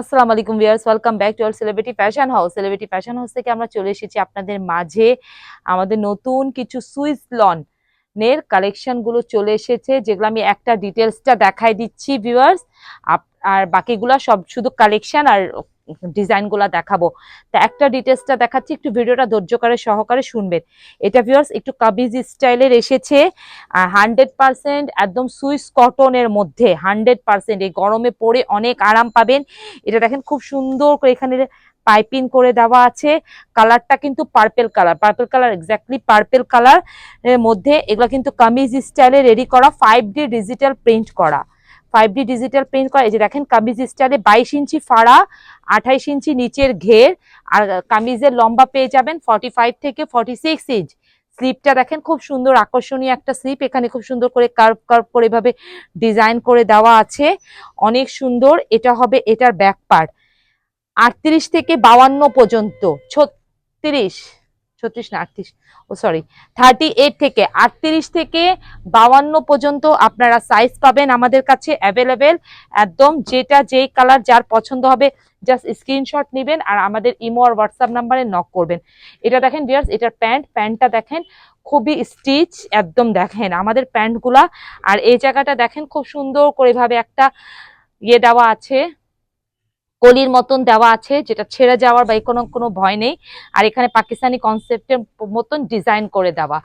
আসসালামু আলাইকুম viewers, welcome back to our celebrity fashion house. Celebrity fashion house থেকে আমরা চলে এসেছি আপনাদের মাঝে। আমাদের নতুন কিছু সুইস লন নের কালেকশনগুলো চলে এসেছে, যেগুলো আমি একটা ডিটেলসটা দেখাই দিচ্ছি ভিউয়ার্স। আর বাকিগুলো সব শুধু কালেকশন আর ডিজাইনগুলা দেখাবো। তা একটা ডিটেলসটা দেখাচ্ছি, একটু ভিডিওটা ধৈর্য করে সহকারে শুনবেন। এটা ভিউয়ার্স একটু কাবিজ স্টাইলের এসেছে হান্ড্রেড পার্সেন্ট একদম সুইস কটনের মধ্যে হান্ড্রেড পার্সেন্ট এই গরমে পরে অনেক আরাম পাবেন। এটা দেখেন খুব সুন্দর করে এখানে পাইপিং করে দেওয়া আছে। কালারটা কিন্তু purple colour purple colour exactly purple কালারের মধ্যে। এগুলো কিন্তু কামিজ স্টাইলে রেডি করা ফাইভ ডি ডিজিটাল প্রিন্ট করা। ফাইভ ডি ডিজিটাল প্রিন্ট করা। এই যে দেখেন, কামিজ স্টাইলে বাইশ ইঞ্চি ফাড়া, আঠাইশ ইঞ্চি নিচের ঘের, আর কামিজের লম্বা পেয়ে যাবেন ফর্টি ফাইভ থেকে ফর্টি সিক্স ইঞ্চ স্লিপটা দেখেন, খুব সুন্দর আকর্ষণীয় একটা স্লিপ এখানে খুব সুন্দর করে কার্ভ কার্ভ করে এভাবে ডিজাইন করে দেওয়া আছে। অনেক সুন্দর। এটা হবে এটার ব্যাক পার্ট আটত্রিশ থেকে বাউান্ন পর্যন্ত। ছত্রিশ। ছত্রিশ না আটত্রিশ। ও সরি থার্টি এইট থেকে আটত্রিশ থেকে বাউান্ন পর্যন্ত আপনারা সাইজ পাবেন আমাদের কাছে অ্যাভেলেবেল একদম যেটা যেই কালার যার পছন্দ হবে জাস্ট স্ক্রিনশট নেবেন আর আমাদের ইমো আর হোয়াটসঅ্যাপ নাম্বারে নক করবেন। এটা দেখেন ডিয়ার্স এটার প্যান্ট প্যান্টটা দেখেন খুবই স্টিচ একদম দেখেন আমাদের প্যান্টগুলা আর এই জায়গাটা দেখেন খুব সুন্দর করে একটা ইয়ে দেওয়া আছে। কলির মতন দেওয়া আছে যেটা ছেড়ে যাওয়ার বা কোনো কোনো ভয় নেই। আর এখানে পাকিস্তানি কনসেপ্টের মতন ডিজাইন করে দেওয়া।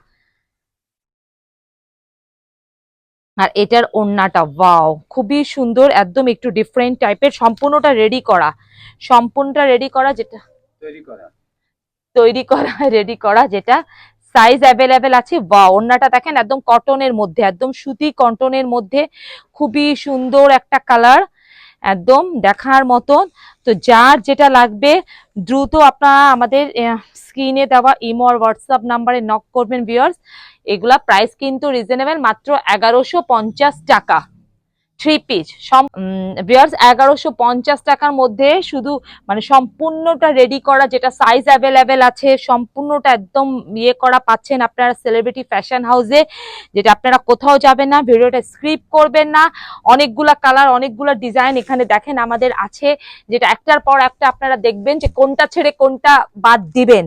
আর এটার ওড়নাটা ওয়াও খুবই সুন্দর একদম একটু ডিফারেন্ট টাইপের সম্পূর্ণটা রেডি করা। সম্পূর্ণটা রেডি করা যেটা তৈরি করা। তৈরি করা রেডি করা যেটা সাইজ অ্যাভেলেবেল আছে। বা ওড়নাটা দেখেন একদম কটনের মধ্যে একদম সুতি কটনের মধ্যে। খুবই সুন্দর একটা কালার একদম দেখার মতন। তো যার যেটা লাগবে, দ্রুত আপনারা আমাদের স্ক্রিনে দেওয়া ইমো আর হোয়াটসঅ্যাপ নাম্বারে নক করবেন ভিওর্স এগুলা প্রাইস কিন্তু রিজনেবল মাত্র এগারোশো টাকা। থ্রি পিস ভিউয়ার্স এগারোশো পঞ্চাশ টাকার মধ্যে শুধু মানে সম্পূর্ণটা রেডি করা, যেটা সাইজ অ্যাভেলেবেল আছে, সম্পূর্ণটা একদম ইয়ে করা পাচ্ছেন আপনারা সেলিব্রিটি ফ্যাশন হাউসে যেটা আপনারা কোথাও যাবেন না, ভিডিওটা স্ক্রিপ করবেন না। অনেকগুলা কালার অনেকগুলা ডিজাইন এখানে দেখেন আমাদের আছে, যেটা একটার পর একটা আপনারা দেখবেন যে কোনটা ছেড়ে কোনটা বাদ দিবেন।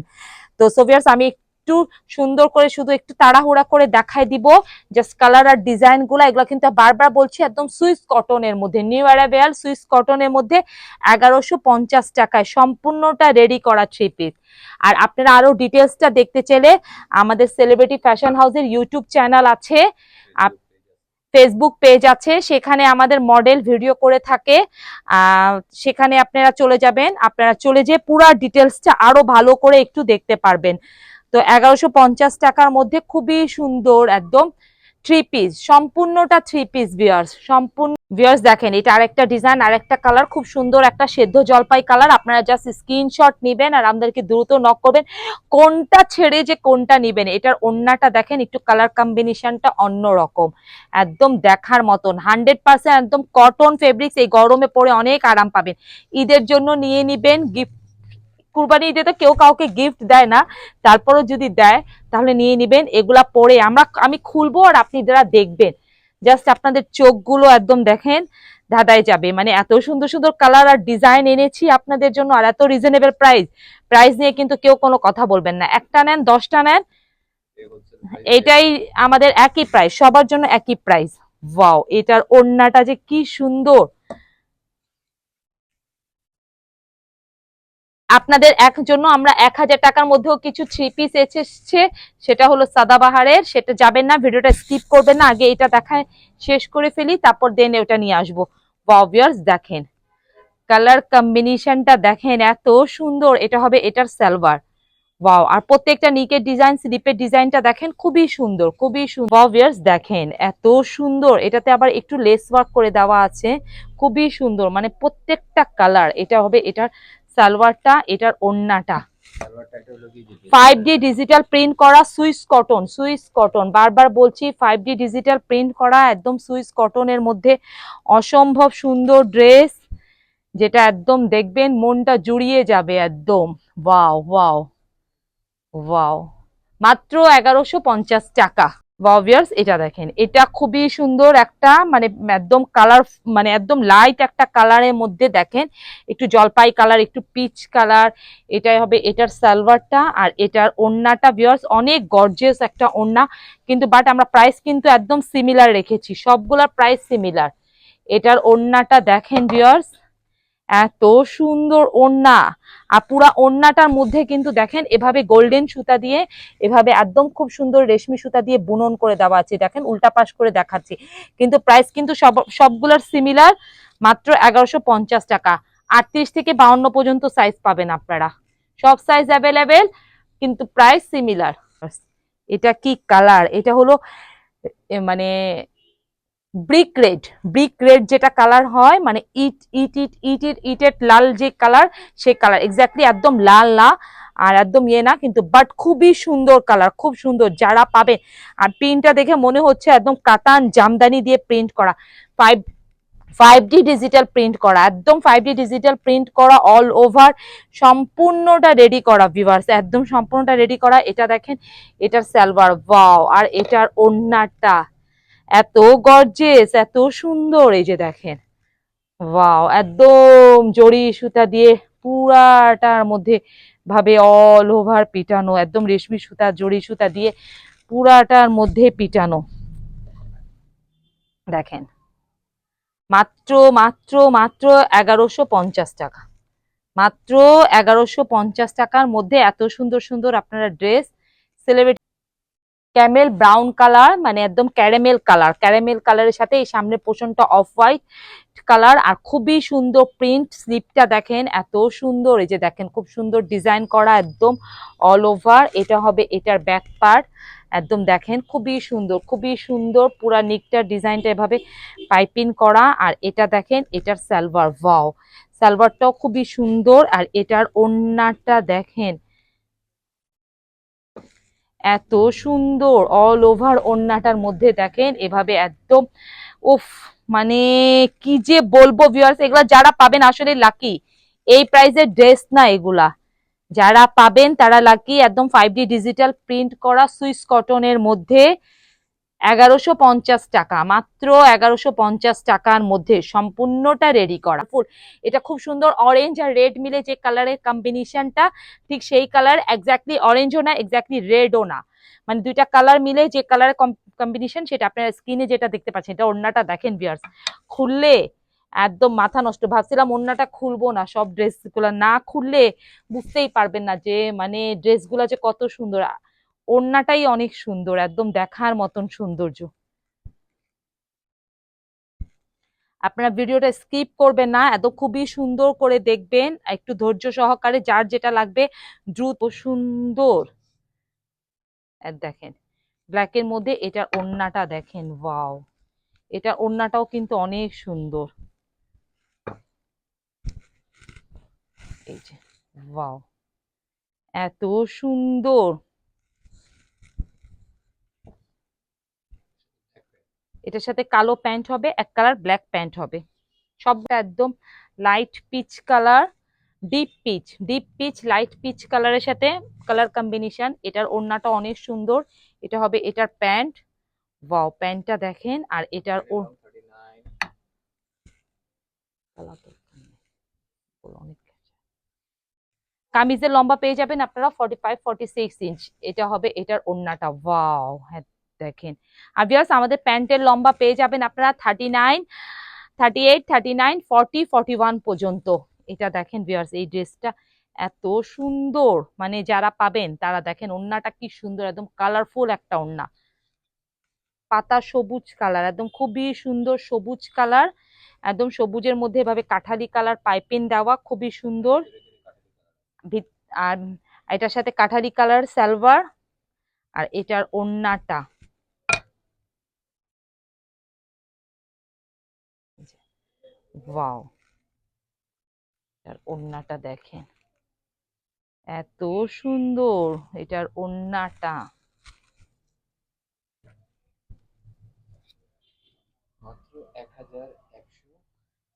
তো সোভিয়ার্স আমি একটু সুন্দর করে শুধু একটু তাড়াহুড়া করে দেখাই দিব। জাস্ট কালার আর ডিজাইনগুলা, এগুলো কিন্তু বারবার বলছি, একদম সুইস কটনের মধ্যে নিউ অ্যারাবিয়াল সুইস কটনের মধ্যে এগারোশো পঞ্চাশ টাকায় সম্পূর্ণটা রেডি করা থ্রি পিস আর আপনারা আরও ডিটেলসটা দেখতে চাইলে আমাদের সেলিব্রিটি ফ্যাশন হাউসের ইউটিউব চ্যানেল আছে ফেসবুক পেজ আছে, সেখানে আমাদের মডেল ভিডিও করে থাকে। সেখানে আপনারা চলে যাবেন, আপনারা চলে যেয়ে পুরো ডিটেলসটা আরও ভালো করে একটু দেখতে পারবেন। তো এগারোশো টাকার মধ্যে খুবই সুন্দর একদম থ্রি পিস সম্পূর্ণটা থ্রি পিস বিয়ার্স সম্পূর্ণ বিয়ার্স দেখেন, এটা আরেকটা ডিজাইন আরেকটা কালার খুব সুন্দর একটা সেদ্ধ জলপাই কালার আপনারা জাস্ট স্ক্রিনশট নিবেন আর আমাদেরকে দ্রুত নক করবেন। কোনটা ছেড়ে যে কোনটা নিবেন, এটার ওন্নাটা দেখেন, একটু কালার কম্বিনেশনটা অন্যরকম, একদম দেখার মতন হান্ড্রেড পার্সেন্ট একদম কটন ফেব্রিক্স এই গরমে পরে অনেক আরাম পাবেন। ঈদের জন্য নিয়ে নিবেন গিফট কুরবানি ঈদে তো কেউ কাউকে গিফট দেয় না। তারপরও যদি দেয়, তাহলে নিয়ে নিবেন। এগুলা পরে আমরা, আমি খুলবো আর আপনি যারা দেখবেন। জাস্ট আপনাদের চোখগুলো একদম দেখেন, ধাঁধায় যাবে। মানে এত সুন্দর সুন্দর কালার আর ডিজাইন এনেছি আপনাদের জন্য আর এত রিজনেবল প্রাইস প্রাইস নিয়ে কিন্তু কেউ কোনো কথা বলবেন না। একটা নেন, দশটা নেন, এটাই আমাদের একই প্রাইস সবার জন্য একই প্রাইস ওয়াও এটার ওড়নাটা যে কি সুন্দর। আপনাদের এক জন্য আমরা এক হাজার টাকার মধ্যেও কিছু থ্রি পিস এসেছে। সেটা হলো সাদাবাহারের, সেটা যাবেন না, ভিডিওটা স্কিপ করবেন না, আগে এটা দেখায় শেষ করে ফেলি, তারপর দেন ওটা নিয়ে আসব। ওয়াভিয়ার্স দেখেন কালার কম্বিনেশনটা দেখেন, এত সুন্দর, এটা হবে এটার সালোয়ার ওয়াও আর প্রত্যেকটা নিকের ডিজাইন স্লিপের ডিজাইনটা দেখেন, খুবই সুন্দর খুবই সুন্দর দেখেন, এত সুন্দর, এটাতে আবার একটু লেস ওয়ার্ক করে দেওয়া আছে, খুবই সুন্দর মানে প্রত্যেকটা কালার এটা হবে এটার সালোয়ারটা এটার ওড়নাটা ফাইভ ডি ডিজিটাল প্রিন্ট করা সুইস কটন সুইস কটন। বারবার বলছি ফাইভ ডি ডিজিটাল প্রিন্ট করা একদম সুইস কটনের মধ্যে অসম্ভব সুন্দর ড্রেস যেটা একদম দেখবেন মনটা জুড়িয়ে যাবে একদম। Wow wow wow. মাত্র এগারোশো পঞ্চাশ টাকা। ওয়াভিয়ার্স এটা দেখেন। এটা খুবই সুন্দর একটা মানে একদম কালার মানে একদম লাইট একটা কালারের মধ্যে দেখেন। একটু জলপাই কালার একটু পিচ কালার এটাই হবে এটার সালোয়ারটা আর এটার ওড়নাটা ভিউয়ার্স অনেক গর্জিয়াস একটা ওড়না। কিন্তু বাট আমরা প্রাইস কিন্তু একদম সিমিলার রেখেছি, সবগুলার প্রাইস সিমিলার এটার ওড়নাটা দেখেন ভিউয়ার্স এত সুন্দর ওড়না। আর পুরা ওড়নাটার মধ্যে কিন্তু দেখেন, এভাবে গোল্ডেন সুতা দিয়ে, এভাবে একদম খুব সুন্দর রেশমি সুতা দিয়ে বুনন করে দেওয়া আছে। দেখেন উল্টা পাশ করে দেখাচ্ছি। কিন্তু প্রাইস কিন্তু সব, সবগুলোর সিমিলার মাত্র এগারোশো টাকা। আটত্রিশ থেকে বাউন্ন পর্যন্ত সাইজ পাবেন আপনারা। সব সাইজ অ্যাভেলেবেল কিন্তু প্রাইস সিমিলার এটা কি কালার এটা হলো মানে ব্রিক রেড ব্রিক রেড যেটা কালার হয় মানে ইট ইট ইট ইট ইট, ইটের লাল যে কালার সেই কালার এক্স্যাক্টলি একদম লাল না, আর একদম ইয়ে না, কিন্তু বাট খুবই সুন্দর কালার খুব সুন্দর, যারা পাবে। আর প্রিন্টটা দেখে মনে হচ্ছে একদম কাতান জামদানি দিয়ে প্রিন্ট করা। Five five D digital print করা, একদম ফাইভ ডি ডিজিটাল প্রিন্ট করা অল ওভার সম্পূর্ণটা রেডি করা ভিভার্স একদম সম্পূর্ণটা রেডি করা, এটা দেখেন, এটার সালোয়ার ওয়াও আর এটার ওড়নাটা এত গর্জেস এত সুন্দর এই যে দেখেন। ওয়াও একদম জড়ি সুতা দিয়ে পুরাটার মধ্যে ভাবে অল ওভার পিটানো, একদম রেশমি সুতা, জড়ি সুতা দিয়ে পুরাটার মধ্যে পিটানো। দেখেন, মাত্র মাত্র মাত্র এগারোশো পঞ্চাশ টাকা। মাত্র এগারোশো পঞ্চাশ টাকার মধ্যে এত সুন্দর সুন্দর আপনারা dress celebrity camel brown colour মানে একদম ক্যারামেল কালার। ক্যারামেল কালারের সাথে এই সামনের পোষণটা অফ হোয়াইট কালার। আর খুবই সুন্দর প্রিন্ট স্লিপটা দেখেন, এত সুন্দর। এই যে দেখেন, খুব সুন্দর ডিজাইন করা একদম অল ওভার এটা হবে এটার ব্যাক পার্ট একদম দেখেন, খুবই সুন্দর খুবই সুন্দর। পুরা নিকটার ডিজাইনটা এভাবে পাইপিং করা। আর এটা দেখেন, এটার সালোয়ার ভাও সালভারটাও খুবই সুন্দর। আর এটার ওড়নাটা দেখেন এত সুন্দর অল ওভার ওড়নাটার মধ্যে দেখেন, এভাবে একদম, উফ মানে কি যে বলব ভিউয়ার্স এগুলা যারা পাবেন আসলে লাকি এই প্রাইসের ড্রেস না এগুলা। যারা পাবেন তারা লাকি একদম ফাইভ ডি ডিজিটাল প্রিন্ট করা সুইস কটনের মধ্যে। এগারোশো পঞ্চাশ টাকা, মাত্র এগারোশো পঞ্চাশ টাকার মধ্যে সম্পূর্ণটা রেডি করা। ফুল, এটা খুব সুন্দর অরেঞ্জ আর রেড মিলে যে কালারের কম্বিনেশনটা ঠিক সেই কালার এক্স্যাক্টলি অরেঞ্জও না এক্স্যাক্টলি রেডও না। মানে দুইটা কালার মিলে যে কালারের কম্বিনেশন সেটা আপনার স্কিনে যেটা দেখতে পাচ্ছেন, এটা ওড়নাটা দেখেন বিয়ার্স খুললে একদম মাথা নষ্ট, ভাবছিলাম ওড়নাটা খুলবো না, সব ড্রেসগুলো না খুললে বুঝতেই পারবেন না যে মানে ড্রেসগুলো যে কত সুন্দর। ওড়নাটাই অনেক সুন্দর, একদম দেখার মতন সৌন্দর্য। আপনারা ভিডিওটা স্কিপ করবেন না, এত খুবই সুন্দর করে দেখবেন, একটু ধৈর্য সহকারে যার যেটা লাগবে, দ্রুত সুন্দর। দেখেন ব্ল্যাকের মধ্যে এটার ওড়নাটা দেখেন ওয়াও এটার ওড়নাটাও কিন্তু অনেক সুন্দর। এই যে ওয়াও এত সুন্দর! এটার সাথে কালো প্যান্ট হবে এক কালার ব্ল্যাক প্যান্ট হবে। সবটা একদম light peach colour deep peach deep peach light peach কালারের সাথে কালার কম্বিনেশন এটার ওড়নাটা অনেক সুন্দর। এটা হবে এটার প্যান্ট। ওয়াও প্যান্টটা দেখেন আর এটার ও কামিজের লম্বা পেয়ে যাবেন আপনারা forty five forty six inch এটা হবে এটার ওড়নাটা। ওয়াও হ্যাঁ। দেখেন। আর ভিউয়ার্স আমাদের প্যান্টের লম্বা পেয়ে যাবেন আপনারা thirty nine thirty eight thirty nine forty forty one পর্যন্ত। এটা দেখেন ভিউয়ার্স এই ড্রেসটা এত সুন্দর। মানে যারা পাবেন, তারা দেখেন ওড়নাটা কি সুন্দর, একদম কালারফুল একটা ওড়না পাতা সবুজ কালার একদম খুবই সুন্দর সবুজ কালার একদম সবুজের মধ্যে এভাবে কাঠালি কালার পাইপিং দেওয়া, খুবই সুন্দর। আর এটার সাথে কাঠালি কালার সালোয়ার আর এটার ওড়নাটা ওয়াও এটার ওড়নাটা দেখেন। এত সুন্দর এটার ওড়নাটা।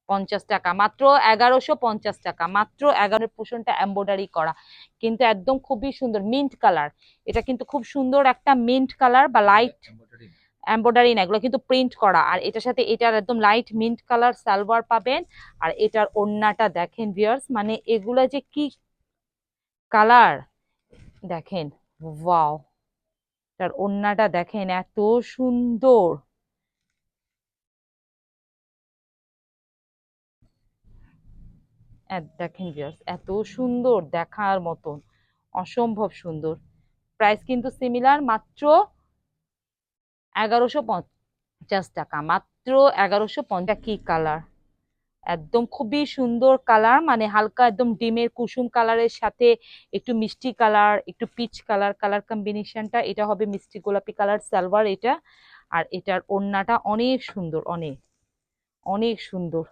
পঞ্চাশ টাকা মাত্র এগারোশো পঞ্চাশ টাকা মাত্র এগারো পোষণটা এম্ব্রয়ডারি করা। কিন্তু একদম খুবই সুন্দর মিন্ট কালার এটা কিন্তু খুব সুন্দর একটা মিন্ট কালার বা লাইট এম্ব্রয়ডারি না, এগুলো কিন্তু প্রিন্ট করা। আর এটার সাথে এটার একদম লাইট মিন্ট কালার সালোয়ার পাবেন। আর এটার ওড়নাটা দেখেন ভিউয়ার্স মানে এগুলা যে কি কালার দেখেন ওয়াও তার ওড়নাটা দেখেন এত সুন্দর। দেখেন ভিউয়ার্স এত সুন্দর দেখার মতন, অসম্ভব সুন্দর। প্রাইস কিন্তু সিমিলার মাত্র এগারোশো পঞ্চাশ টাকা, মাত্র এগারোশো পঞ্চাশ কি কালার একদম খুবই সুন্দর কালার মানে হালকা একদম ডিমের কুসুম কালারের সাথে একটু মিষ্টি কালার একটু পিচ কালার কালার কম্বিনেশনটা এটা হবে মিষ্টি গোলাপি কালার সালোয়ার এটা। আর এটার ওড়নাটা অনেক সুন্দর, অনেক অনেক সুন্দর।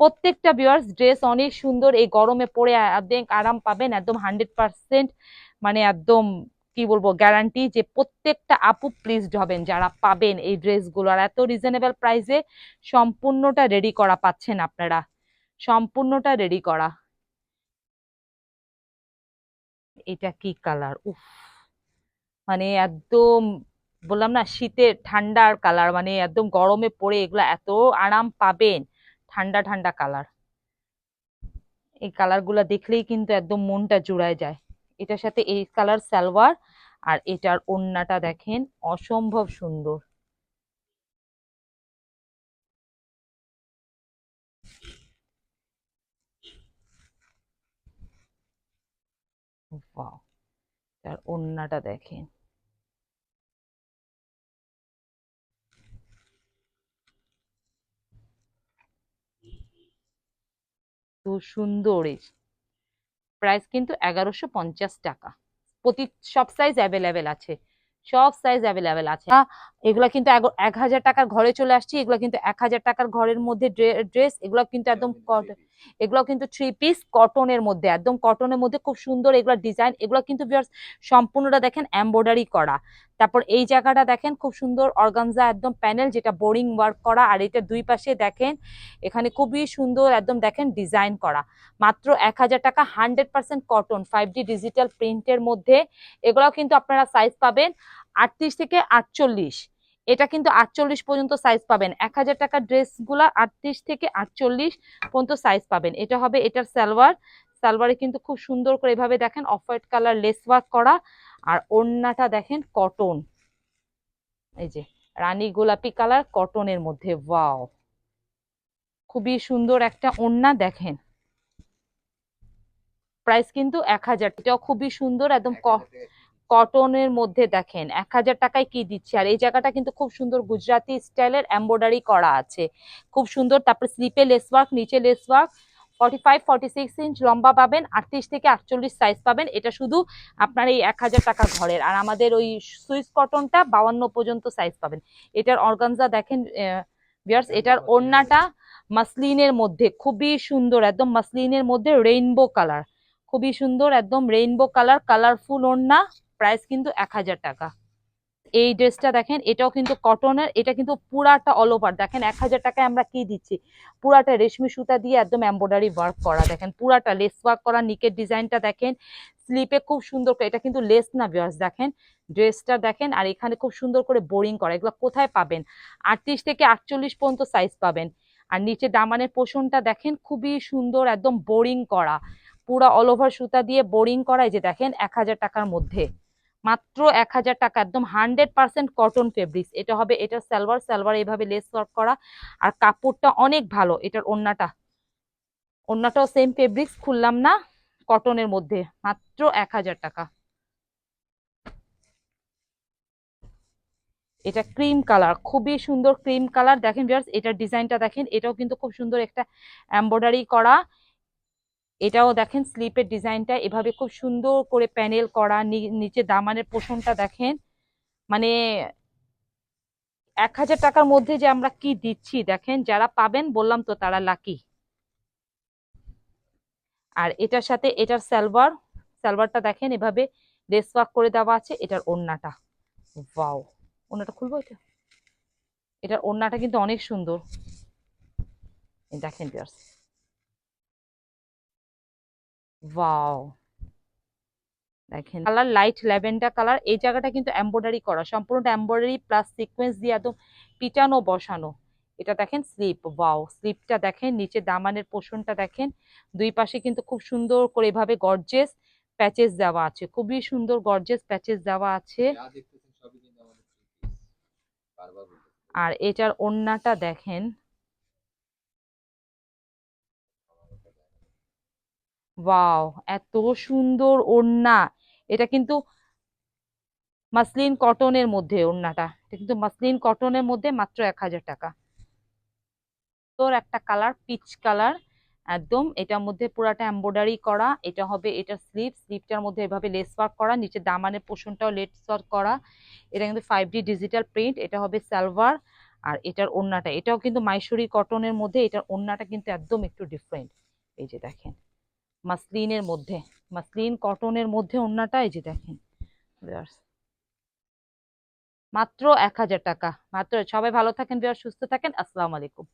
প্রত্যেকটা ভিউয়ার্স ড্রেস অনেক সুন্দর, এই গরমে পরে আরাম পাবেন, একদম হান্ড্রেড পার্সেন্ট মানে একদম কি বলব গ্যারান্টি যে প্রত্যেকটা আপু প্লিজড হবেন, যারা পাবেন এই ড্রেসগুলো। আর এত রিজনেবল প্রাইসে সম্পূর্ণটা রেডি করা পাচ্ছেন আপনারা। সম্পূর্ণটা রেডি করা। এটা কি কালার উফ। মানে একদম, বললাম না শীতের ঠান্ডার কালার মানে একদম গরমে পড়ে এগুলো এত আরাম পাবেন, ঠান্ডা ঠান্ডা কালার এই কালারগুলা দেখলেই কিন্তু একদম মনটা জুড়ায় যায়। এটার সাথে এই কালার সালোয়ার আর এটার ওড়নাটা দেখেন অসম্ভব সুন্দর। ওড়নাটা দেখেন। তো সুন্দর প্রাইস কিন্তু এগারোশো পঞ্চাশ টাকা। প্রতি সব সাইজ অ্যাভেলেবেল আছে। সব সাইজ অ্যাভেলেবেল আছে। এগুলা কিন্তু এক হাজার টাকার ঘরে চলে আসছি। এগুলো কিন্তু এক হাজার টাকার ঘরের মধ্যে ড্রেস এগুলো কিন্তু একদম কটন এগুলো কিন্তু থ্রি পিস কটনের মধ্যে একদম কটনের মধ্যে খুব সুন্দর এগুলো ডিজাইন এগুলো কিন্তু সম্পূর্ণটা দেখেন এম্ব্রয়ডারি করা। তারপর এই জায়গাটা দেখেন, খুব সুন্দর অর্গানজা একদম প্যানেল যেটা বোরিং ওয়ার্ক করা, আর এটা দুই পাশে দেখেন, এখানে খুবই সুন্দর একদম দেখেন ডিজাইন করা। মাত্র এক হাজার টাকা hundred percent cotton five D digital প্রিন্টের মধ্যে। এগুলাও কিন্তু আপনারা সাইজ পাবেন আটত্রিশ থেকে আটচল্লিশ। এটা কিন্তু আটচল্লিশ পর্যন্ত সাইজ পাবেন। এক হাজার টাকার ড্রেসগুলা আটত্রিশ থেকে আটচল্লিশ পর্যন্ত সাইজ পাবেন। এটা হবে এটার সালোয়ার সালোয়ারে কিন্তু খুব সুন্দর করে এভাবে দেখেন off white colour lace work করা। আর ওড়নাটা দেখেন কটন। এই যে, রানী গোলাপি কালার কটনের মধ্যে, ওয়াও! খুবই সুন্দর একটা ওড়না দেখেন। প্রাইস কিন্তু এক হাজার, এটাও খুবই সুন্দর একদম কটনের মধ্যে দেখেন। এক হাজার টাকায় কি দিচ্ছে? আর এই জায়গাটা কিন্তু খুব সুন্দর গুজরাটি স্টাইলের এমব্রয়ডারি করা আছে। খুব সুন্দর, তারপর স্লিপে লেস ওয়ার্ক, নিচে lace work. Forty five forty six inch লম্বা পাবেন, আটত্রিশ থেকে আটচল্লিশ সাইজ পাবেন। এটা শুধু আপনার এই এক হাজার টাকা ঘরের। আর আমাদের ওই সুইস কটনটা বাউান্ন পর্যন্ত সাইজ পাবেন। এটার অর্গানজা দেখেন বিয়ার্স এটার ওড়নাটা মাসলিনের মধ্যে, খুবই সুন্দর, একদম মাসলিনের মধ্যে রেইনবো কালার খুবই সুন্দর, একদম রেইনবো কালার কালারফুল ওড়না প্রাইস কিন্তু এক হাজার টাকা। এই ড্রেসটা দেখেন, এটাও কিন্তু কটনের, এটা কিন্তু পুরাটা অল ওভার দেখেন, এক হাজার টাকায় আমরা কি দিচ্ছি? পুরাটা রেশমি সুতা দিয়ে একদম এম্ব্রয়ডারি ওয়ার্ক করা। দেখেন, পুরাটা লেস ওয়ার্ক করা, নিকের ডিজাইনটা দেখেন স্লিপে খুব সুন্দর করে, এটা কিন্তু লেস না ভিউয়ার্স দেখেন, ড্রেসটা দেখেন, আর এখানে খুব সুন্দর করে বোরিং করা। এগুলো কোথায় পাবেন? আটত্রিশ থেকে আটচল্লিশ পর্যন্ত সাইজ পাবেন। আর নিচে দামানের পোষণটা দেখেন, খুবই সুন্দর, একদম বোরিং করা। পুরা অল ওভার সুতা দিয়ে বোরিং করা, এই যে দেখেন, এক হাজার টাকার মধ্যে। মাত্র এক হাজার টাকা, একদম হান্ড্রেড পার্সেন্ট কটন ফেব্রিক্স এটা হবে এটার সালোয়ার সালোয়ার এইভাবে লেস ওয়ার্ক করা। আর কাপড়টা অনেক ভালো, এটার ওড়নাটা। ওড়নাটাও সেম ফেব্রিক্স খুললাম না কটনের মধ্যে। মাত্র এক হাজার টাকা। এটা ক্রিম কালার খুবই সুন্দর ক্রিম কালার দেখেন এটার ডিজাইনটা দেখেন, এটাও কিন্তু খুব সুন্দর একটা এমব্রয়ডারি করা। এটাও দেখেন স্লিপের ডিজাইনটা, এভাবে খুব সুন্দর করে প্যানেল করা নিচে দামানের পোষণটা দেখেন। মানে এক হাজার টাকার মধ্যে যে আমরা কি দিচ্ছি দেখেন, যারা পাবেন বললাম তো তারা লাকি আর এটার সাথে এটার সালোয়ার, সালোয়ারটা দেখেন এভাবে লেস ওয়ার্ক করে দেওয়া আছে, এটার ওড়নাটা। ওয়াও, ওড়নাটা খুলবো এটা? এটার ওড়নাটা কিন্তু অনেক সুন্দর। দেখেন ওয়াও দেখেন কালার লাইট ল্যাভেন্ডার কালার এই জায়গাটা কিন্তু এমব্রয়ডারি করা সম্পূর্ণটা এমব্রয়ডারি প্লাস সিকোয়েন্স দিয়ে একদম পিটানো বসানো। এটা দেখেন স্লিপ ওয়াও স্লিপটা দেখেন নিচে দামানের পোষণটা দেখেন। দুই পাশে কিন্তু খুব সুন্দর করে এভাবে গর্জেস প্যাচেস দেওয়া আছে খুবই সুন্দর গর্জেস প্যাচেস দেওয়া আছে। আর এটার ওড়নাটা দেখেন ওয়াও, এত সুন্দর ওড়না। এটা কিন্তু মাসলিন কটনের মধ্যে ওড়নাটা। এটা কিন্তু মাসলিন কটনের মধ্যে মাত্র এক হাজার টাকা। তোর একটা কালার, পিচ কালার, একদম। এটার মধ্যে পুরাটা এমব্রয়ডারি করা। এটা হবে এটা স্লিভ স্লিভটার মধ্যে এভাবে লেস ওয়ার্ক করা। নিচে দামানের পোষণটাও লেস ওয়ার্ক করা। এটা কিন্তু ফাইভ ডি ডিজিটাল প্রিন্ট এটা হবে সালভার আর এটার ওড়নাটা। এটাও কিন্তু মাইসুরি কটনের মধ্যে। এটার ওড়নাটা কিন্তু একদম একটু ডিফারেন্ট এই যে দেখেন। মাসলিনের মধ্যে, মাসলিন কটনের মধ্যে ওড়নাটা এই যে দেখেন। মাত্র এক হাজার টাকা। মাত্র, সবাই ভালো থাকেন বিয়ার সুস্থ থাকেন। আসসালামু আলাইকুম।